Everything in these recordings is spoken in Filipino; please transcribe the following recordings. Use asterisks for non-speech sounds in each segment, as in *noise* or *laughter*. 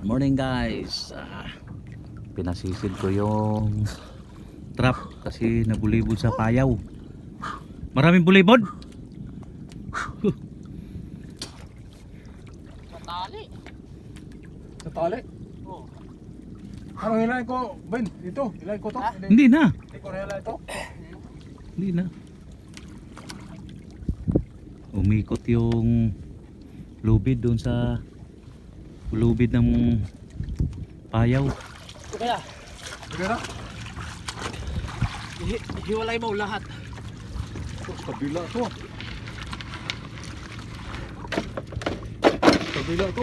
Good morning guys. Ah, pinasisid ko yung trap kasi nabulibod sa payaw. Maraming bulibod. Matali. Sa tali? Oo. Ano hilay ko? Ben, ito. Hilay ko to. Ha? Hindi na. Hindi ko to. Hindi na. Umikot yung lubid doon sa lubid ng payaw. Ito kaya, na. hi- hiwalay mo lahat. Ito, kabila to. Kabila to.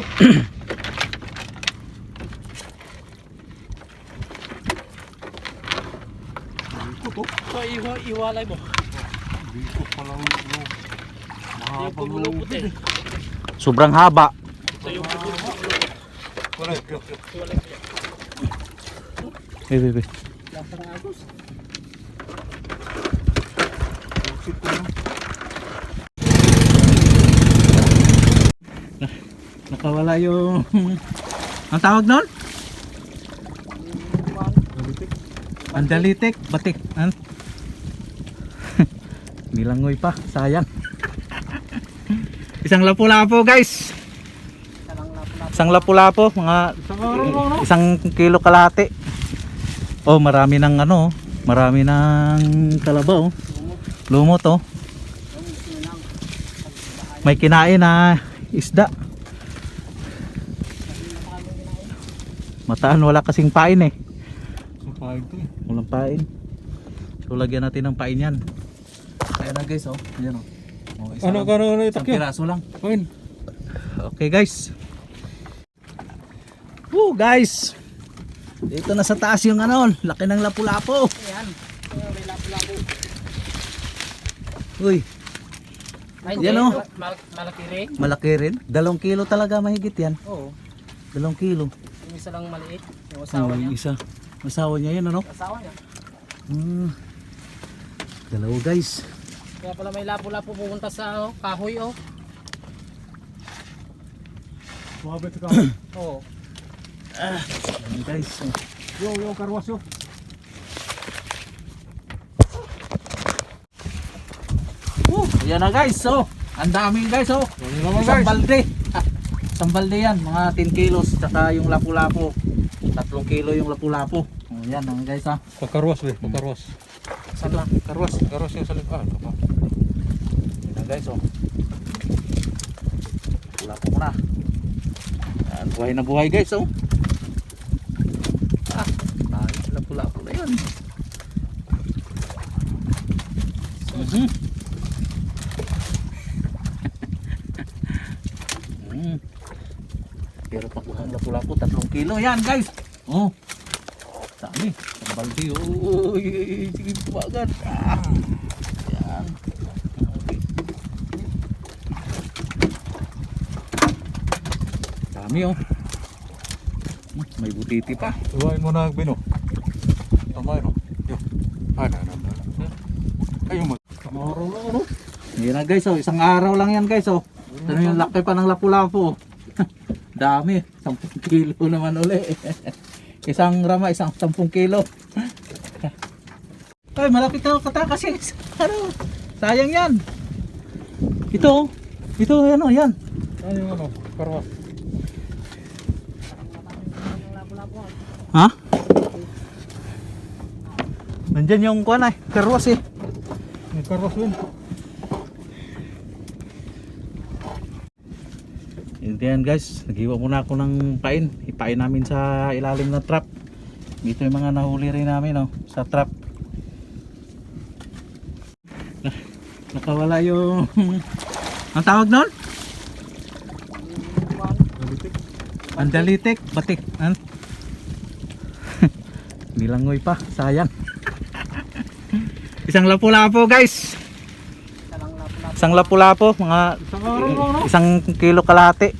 Dito to. So, iwa, iwalay mo. Dito pumulo puti. lubid eh. Sobrang haba. Lasa ng agos. Sit ko na. Nakawala yung... Ang tawag nun? Andalitik, batik. An? *laughs* Nilangoy pa, sayang. *laughs* Isang lapu-lapo guys. Isang lapu-lapo, mga Isang kilo kalate. Oh, marami ng ano, marami ng kalabaw. Lumot oh. May kinain na isda. Mataan wala kasing pain eh. Sa paig to eh. Walang pain. So lagyan natin ng pain yan. Ayan na guys oh. Ayan oh. oh Ano, ano, ano, yun? piraso lang. Fine. Okay guys. Woo guys. Dito na sa taas yung ano, laki ng lapu-lapu. Ayan. May lapu-lapu. Uy, Ay, Yan, hindi. oh. Mal- malaki rin. malaki rin. Dalawang kilo talaga mahigit yan. Oo. Dalawang kilo. Yung isa lang maliit. Yung asawa Oh, niya. isa. Asawa niya yan ano? Asawa niya. Hmm. Dalawa guys. Kaya pala may lapu-lapu pupunta sa oh, kahoy oh. Mabit ka. Oo. Ayan guys. oh. Yo, yo, karwas yo. Woo, ayan na guys. So, ang daming guys oh. Naman Isang balde. Ah, *laughs* Isang balde yan, mga 10 kilos. Tsaka yung lapu-lapu. Tatlong kilo yung lapu-lapu. Oh, yan ang guys ha. Pakarwas be, pakarwas. Saan lang? Karwas, karwas yung salip. Ah, ito pa. Yan na guys oh. Lapu ko na. Yan, buhay na buhay guys oh. Ah, tayo na yan. Mhm. Mm. Pero pag ang lapu-lapu, tatlong kilo yan guys. Oh. Dami. Ang balde. Oh, sige po agad. Ah. Yan. Dami oh. Hmm, May butiti pa. Iwain mo na, Bino. Tama yun. Yo. Ah, na, na, na. Ayun mo. Tomorrow na, ano? Yan na guys oh, isang araw lang yan guys oh. Ano yung laki pa ng lapu-lapu. oh. *laughs* Dami, 10 kilo naman uli. *laughs* isang rama, isang 10 kilo. *laughs* Ay, malapit ka kata kasi ano, sayang yan. Ito, oh. ito ano, yan. Ano yung ano? Karwas. Ha? Nandyan yung kuwan ay, karwas eh. Yung karwas yun. Hindi yan guys, naghiwa muna ako ng pain. Ipain namin sa ilalim ng trap. Dito yung mga nahuli rin namin oh, sa trap. Na- Nakawala yung... *laughs* Ang tawag nun? Andalitik, batik. An? *laughs* Nilangoy pa, sayang. Isang lapu-lapo guys. Lapu-lapu. Isang lapu-lapo, mga Isang kilo kalate.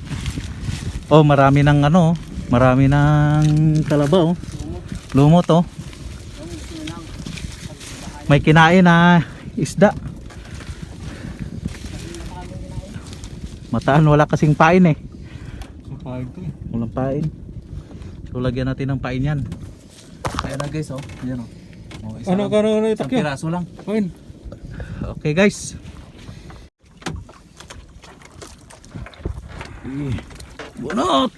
Oh, marami ng ano, marami ng kalabaw. Lumot oh. May kinain na isda. Mataan wala kasing pain eh. Sa paig to eh. Walang pain. So lagyan natin ng pain yan. Kaya na guys oh. Ayan oh. Oh isa Ano lang. ano ano Isang itakyo? piraso lang. Kain. Okay guys. Bunot!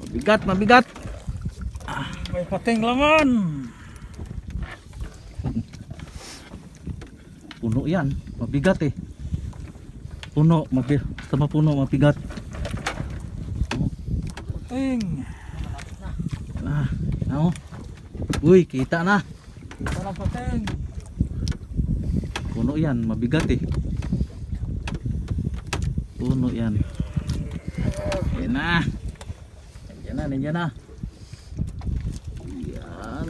Mabigat, mabigat. May pating laman. Puno yan. Mabigat eh. Puno, mabigat. Basta mapuno, mabigat. Pating. Ano? Uy, kita na. Kita na pating. Puno yan, mabigat eh. Puno yan. Yan na. Nandiyan na, nandiyan na. Yan.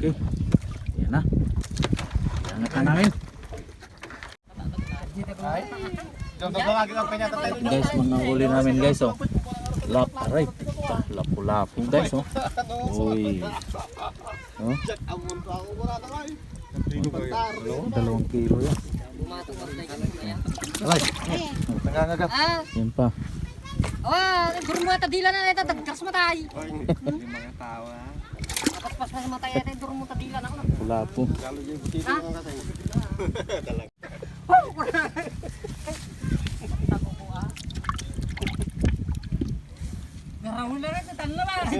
Okay. Yan na. Yan na namin. Guys, mga huli namin guys oh. Lap, aray. Lapu-lapu guys oh. Uy. Oh. Dalawang kilo yan. Alay. Nangangagat. Ah, Yan pa. oh, guru mo ta dila na ito, tagkas matay. Dapat pas mas matay ito, guru mo ta dila na ako. Lapu. Ha? *laughs* *laughs* 아, 울면서 달라봐.